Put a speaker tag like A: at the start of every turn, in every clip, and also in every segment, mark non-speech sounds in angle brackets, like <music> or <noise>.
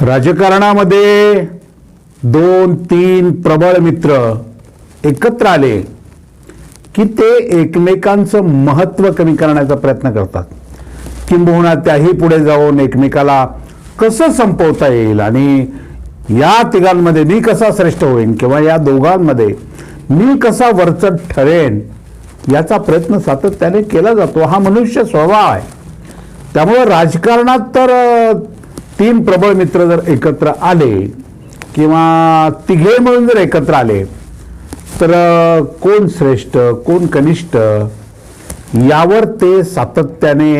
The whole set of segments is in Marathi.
A: राजकारणामध्ये दोन तीन प्रबळ मित्र एकत्र आले की ते एकमेकांचं महत्त्व कमी करण्याचा प्रयत्न करतात. किंबहुना त्याही पुढे जाऊन एकमेकाला कसं संपवता येईल आणि या तिघांमध्ये मी कसा श्रेष्ठ होईन किंवा या दोघांमध्ये मी कसा वरचट ठरेन याचा प्रयत्न सातत्याने केला जातो. हा मनुष्य स्वभाव आहे. त्यामुळं राजकारणात तर तीन प्रबळ मित्र जर एकत्र आले किंवा तिघे मिळून जर एकत्र आले तर कोण श्रेष्ठ कोण कनिष्ठ यावर ते सातत्याने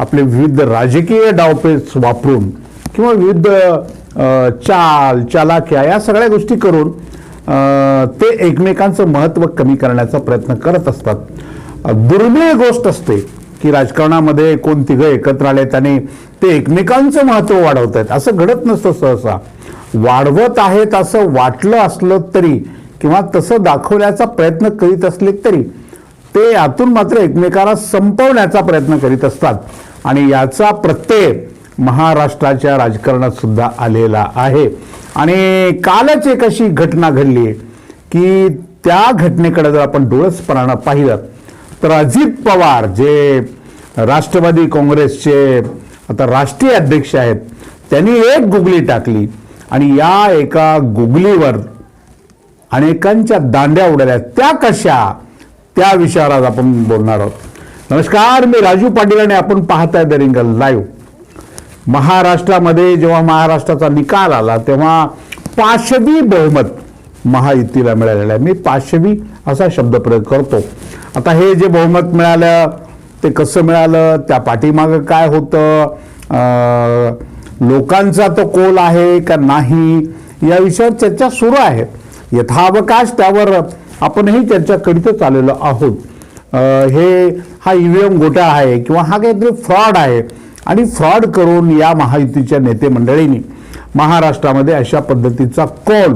A: आपले विविध राजकीय डावपेच वापरून किंवा विविध चाल चालाख्या या सगळ्या गोष्टी करून ते एकमेकांचं महत्त्व कमी करण्याचा प्रयत्न करत असतात. दुर्मिळ गोष्ट असते. की राजकारणामध्ये कोण तिघं एकत्र आलेत आणि ते एकमेकांचं महत्त्व वाढवत आहेत असं घडत नसतं सहसा. वाढवत आहेत असं वाटलं असलं तरी किंवा तसं दाखवण्याचा प्रयत्न करीत असले तरी ते यातून मात्र एकमेकाला संपवण्याचा प्रयत्न करीत असतात. आणि याचा प्रत्यय महाराष्ट्राच्या राजकारणात सुद्धा आलेला आहे. आणि कालच एक अशी घटना घडली की त्या घटनेकडे जर आपण डोळसपणानं पाहिलं तर अजित पवार जे राष्ट्रवादी काँग्रेसचे आता राष्ट्रीय अध्यक्ष आहेत त्यांनी एक गुगली टाकली आणि या एका गुगलीवर अनेकांच्या दांड्या उडाल्या. त्या कशा? त्या विषयावर आज आपण बोलणार आहोत. नमस्कार मी राजू पाटील आणि आपण पाहताय द रिंगल लाईव्ह. महाराष्ट्रामध्ये जेव्हा महाराष्ट्राचा निकाल आला तेव्हा पाचवी बहुमत महायुतीला मिळालेलं आहे. मी पाचवी असा शब्द प्रयोग करतो. आता हे जे बहुमत मिळालं ते कसं मिळालं त्या पाठीमागं काय होतं? लोकांचा तो कोल आहे का नाही? या विषयावर चर्चा सुरू आहे. यथावकाश त्यावर आपणही चर्चा करीतच आलेलो आहोत. हे हा ईव्हीएम गोटा आहे किंवा हा काहीतरी फ्रॉड आहे आणि फ्रॉड करून या महायुतीच्या नेते मंडळींनी महाराष्ट्रामध्ये अशा पद्धतीचा कॉल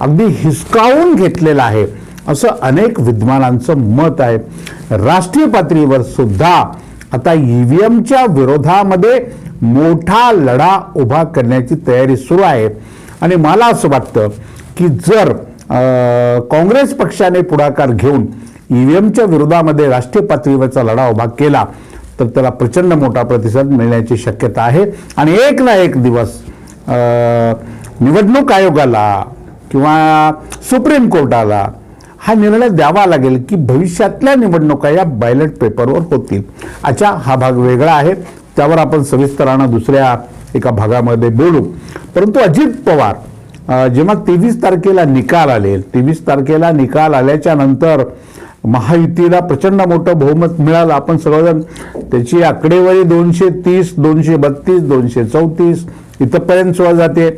A: अगदी हिसकावून घेतलेला आहे. असं अनेक विद्वानांचं मत आहे. राष्ट्रीय पातळीवर सुद्धा आता ई व्ही एमच्या विरोधामध्ये मोठा लढा उभा करण्याची तयारी सुरू आहे. आणि मला असं वाटतं की जर काँग्रेस पक्षाने पुढाकार घेऊन ई व्ही एमच्या विरोधामध्ये राष्ट्रीय पातळीवरचा लढा उभा केला तर त्याला प्रचंड मोठा प्रतिसाद मिळण्याची शक्यता आहे. आणि एक ना एक दिवस निवडणूक आयोगाला किंवा सुप्रीम कोर्टाला हा निर्णय द्यावा लागेल की भविष्यातल्या निवडणुका या बॅलेट पेपरवर होतील. अच्छा हा भाग वेगळा आहे. त्यावर आपण सविस्तरानं दुसऱ्या एका भागामध्ये बोलू. परंतु अजित पवार जेव्हा तेवीस तारखेला निकाल आले तेवीस तारखेला निकाल आल्याच्यानंतर महायुतीला प्रचंड मोठं बहुमत मिळालं. आपण सर्वजण त्याची आकडेवारी दोनशे तीस दोनशे बत्तीस दोनशे चौतीस इथंपर्यंत सुद्धा जाते.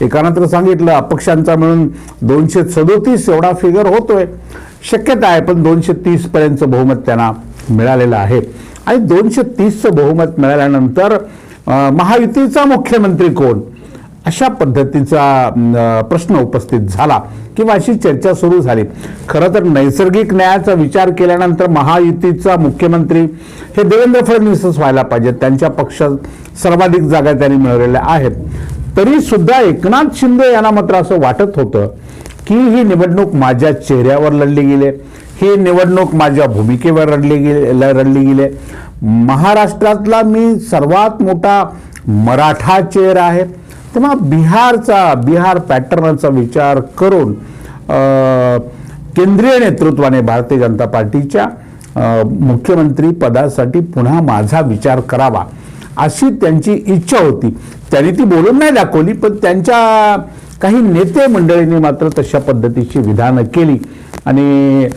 A: एकानंतर सांगितलं अपक्षांचा मिळून दोनशे सदोतीस एवढा फिगर होतोय. शक्यता आहे पण दोनशे तीसपर्यंतचं बहुमत त्यांना मिळालेलं आहे. आणि दोनशे तीसचं बहुमत मिळाल्यानंतर महायुतीचा मुख्यमंत्री कोण? अशा पद्धतीचा प्रश्न उपस्थित झाला किंवा अशी चर्चा सुरू झाली. खरं तर नैसर्गिक न्यायाचा विचार केल्यानंतर महायुतीचा मुख्यमंत्री हे देवेंद्र फडणवीसच व्हायला पाहिजेत. त्यांच्या पक्षात सर्वाधिक जागा त्यांनी मिळवलेल्या आहेत. तरी सुद्धा एकनाथ शिंदे यांना मात्र असं वाटत होतं की ही निवडणूक माझ्या चेहऱ्यावर लढली गेली. ही निवडणूक माझ्या भूमिकेवर रडली गेले रडली गेले. महाराष्ट्रातला मी सर्वात मोठा मराठा चेहरा आहे. तेव्हा बिहारचा बिहार पॅटर्नचा विचार करून केंद्रीय नेतृत्वाने भारतीय जनता पार्टीच्या मुख्यमंत्री पदासाठी पुन्हा माझा विचार करावा. अशी त्यांची इच्छा होती. त्यांनी ती बोलून नाही दाखवली पण त्यांच्या काही नेते मंडळींनी मात्र तशा पद्धतीची विधानं केली. आणि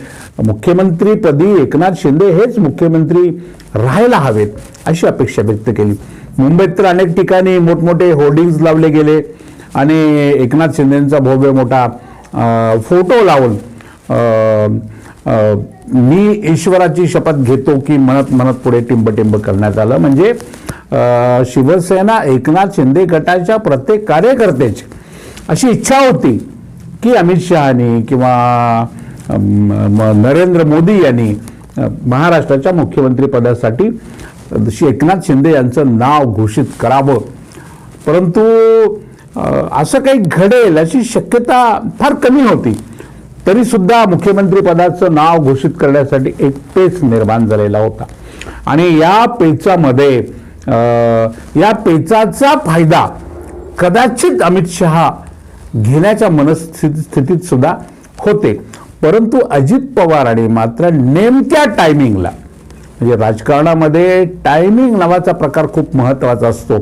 A: मुख्यमंत्रीपदी एकनाथ शिंदे हेच मुख्यमंत्री राहायला हवेत अशी अपेक्षा व्यक्त केली. मुंबईत तर अनेक ठिकाणी मोठमोठे होर्डिंग्ज लावले गेले आणि एकनाथ शिंदेचा भव्य मोठा फोटो लावून मी ईश्वराची शपथ घेतो की म्हणत म्हणत पुढे टिंबटिंब करण्यात आलं. म्हणजे शिवसेना एकनाथ शिंदे गटाच्या प्रत्येक कार्यकर्त्याची अशी इच्छा होती की अमित शहानी किंवा म- नरेंद्र मोदी यांनी महाराष्ट्राच्या मुख्यमंत्रीपदासाठी श्री एकनाथ शिंदे यांचं नाव घोषित करावं. परंतु असं काही घडेल अशी शक्यता फार कमी होती. तरी सुद्धा मुख्यमंत्री पदाचं नाव घोषित करण्यासाठी एक पेच निर्माण झालेला होता. आणि या पेचामध्ये या पेचाचा फायदा कदाचित अमित शहा घेण्याच्या मनस्थिती स्थितीत सुद्धा होते. परंतु अजित पवारांनी मात्र नेमक्या टायमिंगला म्हणजे राजकारणामध्ये टायमिंग नावाचा प्रकार खूप महत्त्वाचा असतो.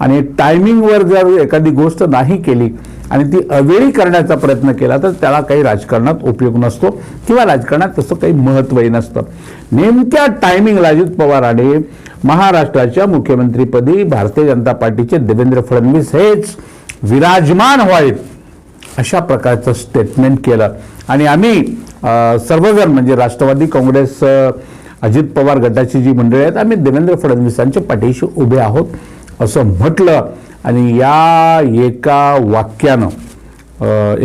A: आणि टायमिंगवर जर एखादी गोष्ट नाही केली आणि ती अवेळी करण्याचा प्रयत्न केला तर त्याला काही राजकारणात उपयोग नसतो किंवा राजकारणात तसं काही महत्त्वही नसतं. नेमक्या टायमिंगला अजित पवारांनी महाराष्ट्राच्या मुख्यमंत्रीपदी भारतीय जनता पार्टीचे देवेंद्र फडणवीस हेच विराजमान व्हावेत अशा प्रकारचं स्टेटमेंट केलं. आणि आम्ही सर्वजण म्हणजे राष्ट्रवादी काँग्रेस अजित पवार गटाची जी मंडळी आहेत आम्ही देवेंद्र फडणवीसांच्या पाठीशी उभे आहोत असं म्हटलं. आणि या एका वाक्यानं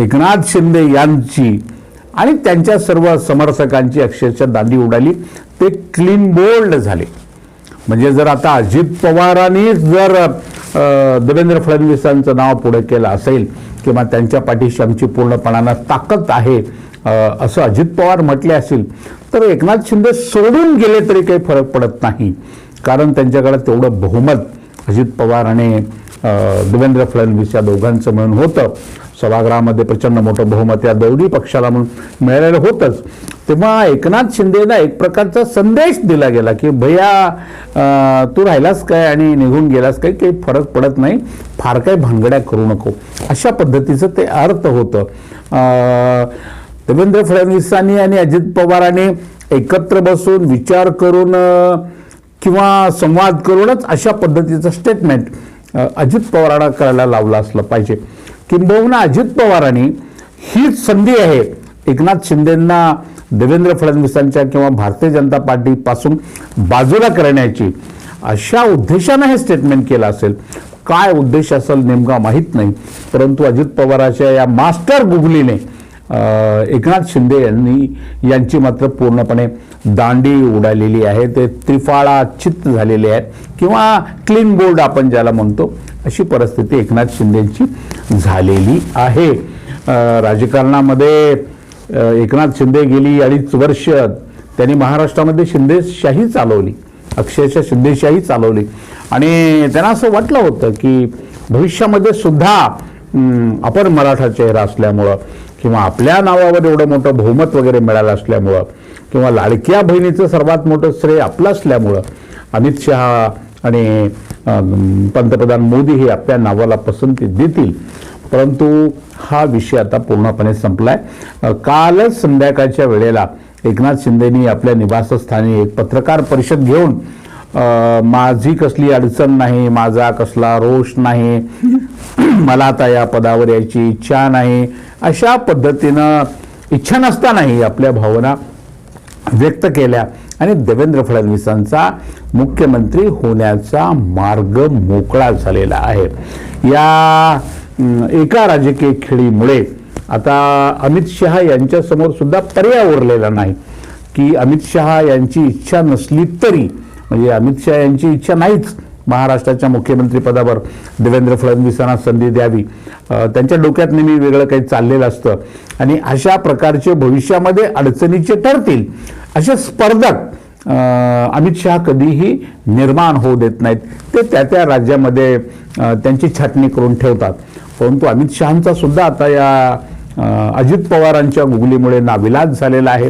A: एकनाथ शिंदे यांची आणि त्यांच्या सर्व समर्थकांची अक्षरशः दांडी उडाली. ते क्लीन बोल्ड झाले. म्हणजे जर आता अजित पवारांनी जर देवेंद्र फडणवीसांचं नाव पुढे केलं असेल किंवा त्यांच्या पाठीशी आमची पूर्णपणानं ताकद आहे असं अजित पवार म्हटले असेल तर एकनाथ शिंदे सोडून गेले तरी काही फरक पडत नाही. कारण त्यांच्याकडे तेवढं बहुमत अजित पवार आणि देवेंद्र फडणवीस या दोघांचं म्हणून होतं. सभागृहामध्ये प्रचंड मोठं बहुमत या दोन्ही पक्षाला म्हणून मिळालेलं होतंच. तेव्हा एकनाथ शिंदेला एक प्रकारचा संदेश दिला गेला की भैया तू राहिलास काय आणि निघून गेलास काय? काही फरक पडत नाही. फार काही भानगड्या करू नको. अशा पद्धतीचं ते अर्थ होतं. देवेंद्र फडणवीसांनी आणि अजित पवारांनी एकत्र बसून विचार करून किंवा संवाद करूनच अशा पद्धतीचं स्टेटमेंट अजित पवारांना करायला लावलं असलं पाहिजे. किंबहुना अजित पवारांनी हीच संधी आहे एकनाथ शिंदेंना देवेंद्र फडणवीसांच्या किंवा भारतीय जनता पार्टीपासून बाजूला करण्याची अशा उद्देशानं हे स्टेटमेंट केलं असेल. काय उद्देश असेल नेमका माहीत नाही. परंतु अजित पवाराच्या या मास्टर गुगलीने एकनाथ शिंदे यांनी यांची मात्र पूर्णपणे दांडी उडालेली आहे. ते त्रिफाळा चित्त झालेले आहेत किंवा क्लीन बोर्ड आपण ज्याला म्हणतो अशी परिस्थिती एकनाथ शिंदेची झालेली आहे. राजकारणामध्ये एकनाथ शिंदे गेली अडीच वर्ष त्यांनी महाराष्ट्रामध्ये शिंदेशाही चालवली अक्षरशः शिंदेशाही चालवली. आणि त्यांना असं वाटलं होतं की भविष्यामध्ये सुद्धा आपण मराठा चेहरा असल्यामुळं किंवा आपल्या नावावर एवढं मोठं बहुमत वगैरे मिळालं असल्यामुळं किंवा लाडक्या बहिणीचं सर्वात मोठं श्रेय आपलं असल्यामुळं अमित शहा आणि पंतप्रधान मोदी हे आपल्या नावाला पसंती देतील. परंतु हा विषय आता पूर्णपणे संपलाय. कालच संध्याकाळच्या वेळेला एकनाथ शिंदेनी आपल्या निवासस्थानी एक पत्रकार परिषद घेऊन माझी कसली अडचण नाही माझा कसला रोष नाही <clears throat> मला आता या पदावर यायची इच्छा नाही अशा पद्धतीनं इच्छा नसतानाही आपल्या भावना व्यक्त केल्या. आणि देवेंद्र फडणवीसांचा मुख्यमंत्री होण्याचा मार्ग मोकळा झालेला आहे. या एका राजकीय खेळीमुळे आता अमित शहा यांच्यासमोर सुद्धा पर्याय उरलेला नाही. की अमित शहा यांची इच्छा नसली तरी म्हणजे अमित शहा यांची इच्छा नाहीच महाराष्ट्राच्या मुख्यमंत्रीपदावर देवेंद्र फडणवीसांना संधी द्यावी. त्यांच्या डोक्यात नेहमी वेगळं काही चाललेलं असतं. आणि अशा प्रकारचे भविष्यामध्ये अडचणीचे ठरतील असे स्पर्धक अमित शहा कधीही निर्माण होऊ देत नाहीत. ते त्या त्या राज्यामध्ये त्यांची छाटणी करून ठेवतात. परंतु अमित शहांचा सुद्धा आता या अजित पवारांच्या गुगलीमुळे नाविलाज झालेला आहे.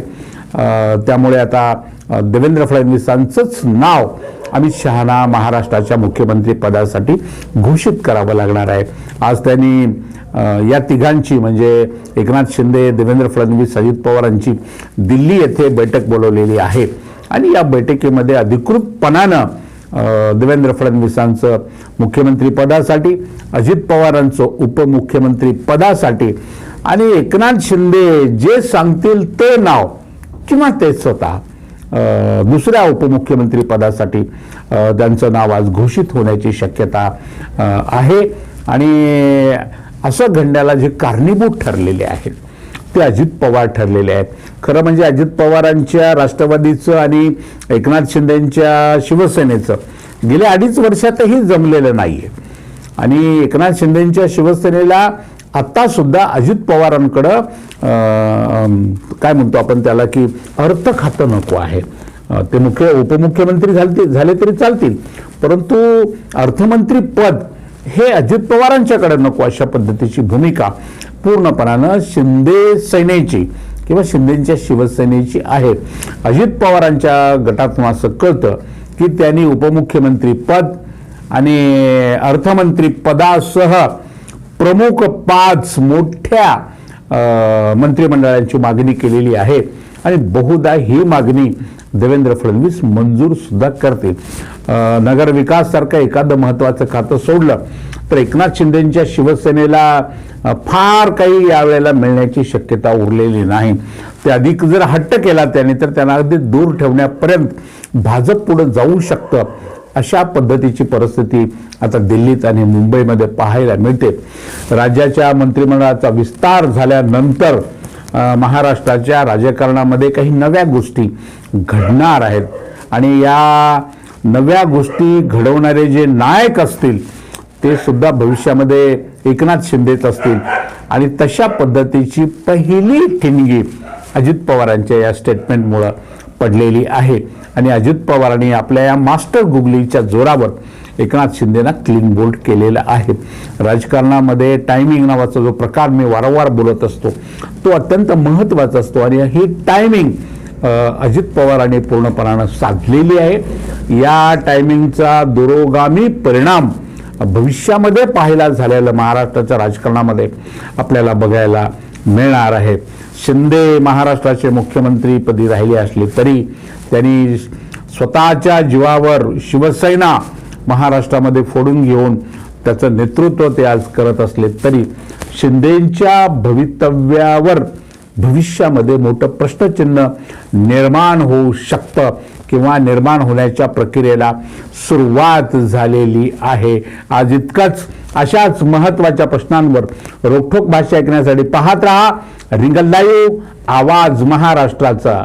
A: त्यामुळे आता देवेंद्र फडणवीसांचंच नाव अमित शहाना महाराष्ट्राच्या मुख्यमंत्री पदासाठी घोषित करावं लागणार आहे. आज त्यांनी या तिघांची म्हणजे एकनाथ शिंदे देवेंद्र फडणवीस अजित पवारांची दिल्ली येथे बैठक बोलवलेली आहे. आणि या बैठकीमध्ये अधिकृतपणानं देवेंद्र फडणवीसांचं मुख्यमंत्री पदासाठी अजित पवारांचं उपमुख्यमंत्री पदासाठी आणि एकनाथ शिंदे जे सांगतील ते नाव किंवा ते स्वतः दुसऱ्या उपमुख्यमंत्री पदासाठी त्यांचं नाव आज घोषित होण्याची शक्यता आहे. आणि असं घडण्याला जे कारणीभूत ठरलेले आहेत ते अजित पवार ठरलेले आहेत. खरं म्हणजे अजित पवारांच्या राष्ट्रवादीचं आणि एकनाथ शिंदेंच्या शिवसेनेचं गेल्या अडीच वर्षातही जमलेलं नाही आहे आणि एकनाथ शिंदेंच्या शिवसेनेला आत्तासुद्धा अजित पवारांकडं काय म्हणतो आपण त्याला की अर्थ खातं नको आहे. ते मुख्य उपमुख्यमंत्री झाले झाले तरी चालतील. परंतु अर्थमंत्री पद हे अजित पवारांच्याकडे नको अशा पद्धतीची भूमिका पूर्णपणानं शिंदे सेनेची किंवा शिंदेच्या शिवसेनेची आहे. अजित पवारांच्या गटातून असं कळतं की त्यांनी उपमुख्यमंत्री पद आणि अर्थमंत्री पदासह प्रमुख पाच मोठ्या मंत्रिमंडळांची मागणी केलेली आहे. आणि बहुधा ही मागणी देवेंद्र फडणवीस मंजूर सुद्धा करतील. अ, सारखं एखादं महत्वाचं खातं सोडलं तर एकनाथ शिंदेंच्या शिवसेनेला फार काही यावेळेला मिळण्याची शक्यता उरलेली नाही. ते अधिक जर हट्ट केला त्याने तर त्यांना अगदी दूर ठेवण्यापर्यंत भाजप पुढं जाऊ शकतं. अशा पद्धतीची परिस्थिती आता दिल्लीत आणि मुंबईमध्ये पाहायला मिळते. राज्याच्या मंत्रिमंडळाचा विस्तार झाल्यानंतर महाराष्ट्राच्या राजकारणामध्ये काही नव्या गोष्टी घडणार आहेत. आणि या नव्या गोष्टी घडवणारे जे नायक असतील ते सुद्धा भविष्यामध्ये एकनाथ शिंदेच असतील. आणि तशा पद्धतीची पहिली ठिणगी अजित पवारांच्या या स्टेटमेंटमुळं पडलेली आहे. आणि अजित पवारांनी आपल्या या मास्टर गुगलीच्या जोरावर एकनाथ शिंदेना क्लीन बोल्ड केलेला आहे. राजकारणामध्ये टायमिंग नावाचा जो प्रकार मी वारंवार बोलत असतो तो अत्यंत महत्त्वाचा असतो. आणि ही टायमिंग अजित पवारांनी पूर्णपणानं साधलेली आहे. या टायमिंगचा दुरोगामी परिणाम भविष्यामध्ये पाहायला झालेलं महाराष्ट्राच्या राजकारणामध्ये आपल्याला बघायला मिळणार आहे. शिंदे महाराष्ट्राचे मुख्यमंत्रीपदी राहिले असले तरी त्यांनी स्वतःच्या जीवावर शिवसेना महाराष्ट्रामध्ये फोडून घेऊन त्याचं नेतृत्व ते आज करत असले तरी शिंदेच्या भवितव्यावर भविष्यामध्ये मोठं प्रश्नचिन्ह निर्माण होऊ शकतं किंवा निर्माण होण्याच्या प्रक्रियेला सुरुवात झालेली आहे. आज इतकंच. अशाच महत्त्वाच्या प्रश्नांवर रोखोक भाषा ऐकण्यासाठी पाहत राहा रिंगल लाईव्ह आवाज महाराष्ट्राचा.